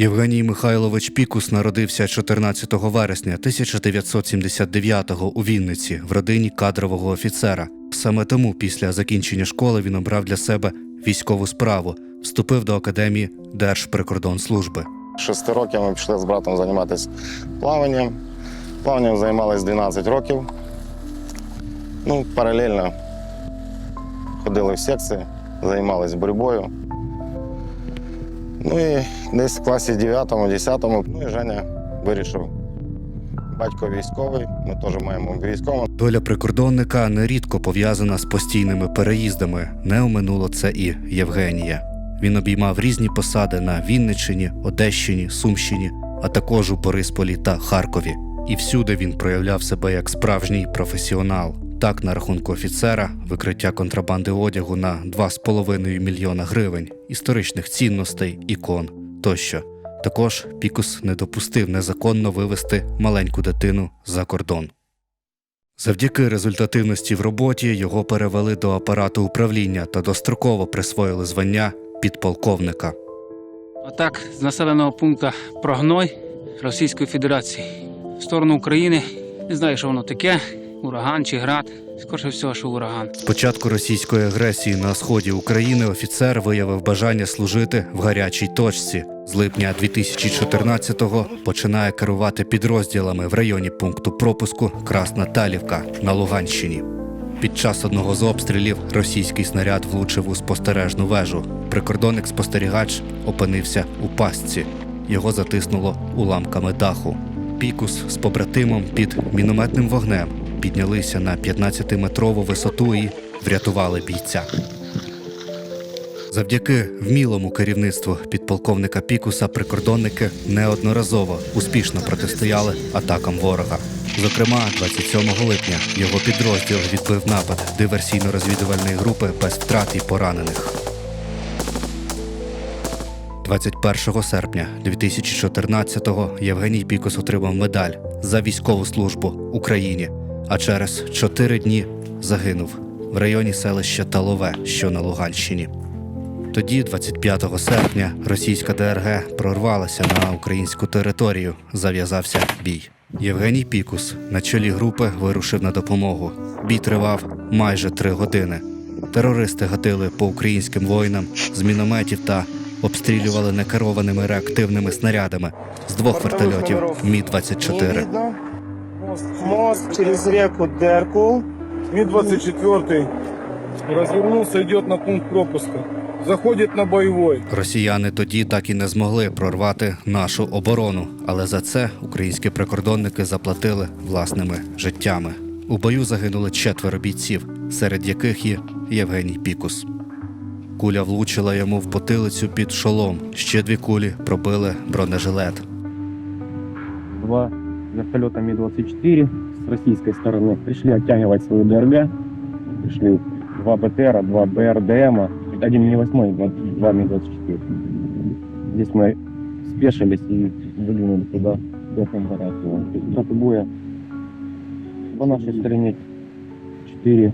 Євгеній Михайлович Пікус народився 14 вересня 1979-го у Вінниці в родині кадрового офіцера. Саме тому після закінчення школи він обрав для себе військову справу, вступив до академії Держприкордонслужби. Шести років ми пішли з братом займатися плаванням. Плаванням займалися 12 років. Ну, паралельно ходили в секції, займалися боротьбою. Ну і десь в класі 9-10, ну і Женя вирішив. Батько військовий, ми теж маємо військового. Доля прикордонника нерідко пов'язана з постійними переїздами. Не оминуло це і Євгенія. Він обіймав різні посади на Вінниччині, Одещині, Сумщині, а також у Борисполі та Харкові. І всюди він проявляв себе як справжній професіонал. Так, на рахунку офіцера, викриття контрабанди одягу на 2,5 мільйона гривень, історичних цінностей, ікон тощо. Також Пікус не допустив незаконно вивезти маленьку дитину за кордон. Завдяки результативності в роботі його перевели до апарату управління та достроково присвоїли звання підполковника. Отак, з населеного пункту Прогной Російської Федерації в сторону України. Не знаю, що воно таке, ураган чи град. Скорше всього, що ураган. З початку російської агресії на сході України офіцер виявив бажання служити в гарячій точці. З липня 2014-го починає керувати підрозділами в районі пункту пропуску Красна Талівка на Луганщині. Під час одного з обстрілів російський снаряд влучив у спостережну вежу. Прикордонник-спостерігач опинився у пастці. Його затиснуло уламками даху. Пікус з побратимом під мінометним вогнем піднялися на 15-метрову висоту і врятували бійця. Завдяки вмілому керівництву підполковника Пікуса прикордонники неодноразово успішно протистояли атакам ворога. Зокрема, 27 липня його підрозділ відбив напад диверсійно-розвідувальної групи без втрат і поранених. 21 серпня 2014-го Євгеній Пікус отримав медаль за військову службу Україні, а через чотири дні загинув в районі селища Талове, що на Луганщині. Тоді, 25 серпня, російська ДРГ прорвалася на українську територію. Зав'язався бій. Євгеній Пікус на чолі групи вирушив на допомогу. Бій тривав майже три години. Терористи гатили по українським воїнам з мінометів та обстрілювали некерованими реактивними снарядами з двох вертольотів Мі-24. видно. Мост, через реку Деркул. Ми-24 развернулся, идет на пункт пропуска. Заходит на боевой. Росіяни тоді так і не змогли прорвати нашу оборону, але за це українські прикордонники заплатили власними життями. У бою загинули четверо бійців, серед яких є Євгеній Пікус. Куля влучила йому в потилицю під шолом. Ще дві кулі пробили бронежилет. два вертолета Ми-24 с российской стороны пришли оттягивать свою ДРГ. Пришли два БТРа, два БРДМа, один Ми-8, два, два Ми-24. Здесь мы спешились и выдвинули туда верхним горячего. Результаты боя по нашей стороне 4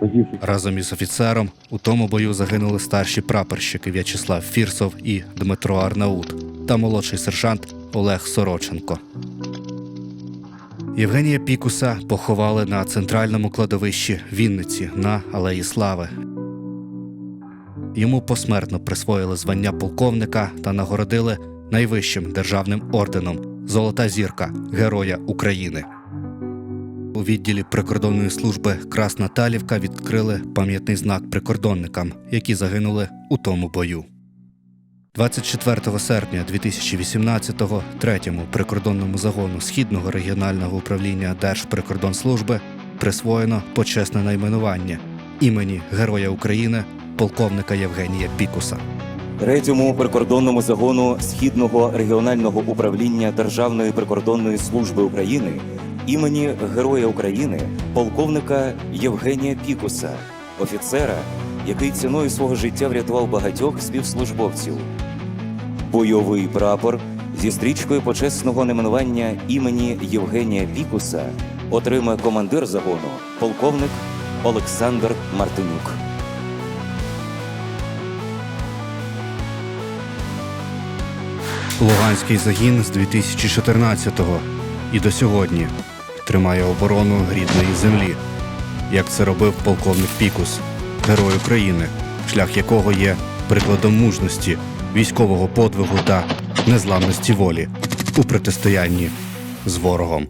погибших. Разом із офіцером у тому бою загинули старші прапорщики В'ячеслав Фірсов і Дмитро Арнаут та молодший сержант Олег Сороченко. Євгенія Пікуса поховали на центральному кладовищі Вінниці на Алеї Слави. Йому посмертно присвоїли звання полковника та нагородили найвищим державним орденом Золота зірка Героя України. У відділі прикордонної служби Красна Талівка відкрили пам'ятний знак прикордонникам, які загинули у тому бою. 24 серпня 2018-го третьому прикордонному загону Східного регіонального управління Держприкордонслужби присвоєно почесне найменування імені Героя України полковника Євгенія Пікуса. Третьому прикордонному загону Східного регіонального управління Державної прикордонної служби України імені Героя України полковника Євгенія Пікуса, офіцера, який ціною свого життя врятував багатьох співслужбовців. Бойовий прапор зі стрічкою почесного найменування імені Євгенія Пікуса отримає командир загону полковник Олександр Мартинюк. Луганський загін з 2014-го і до сьогодні тримає оборону рідної землі, як це робив полковник Пікус, герой України, шлях якого є прикладом мужності, військового подвигу та незламності волі у протистоянні з ворогом.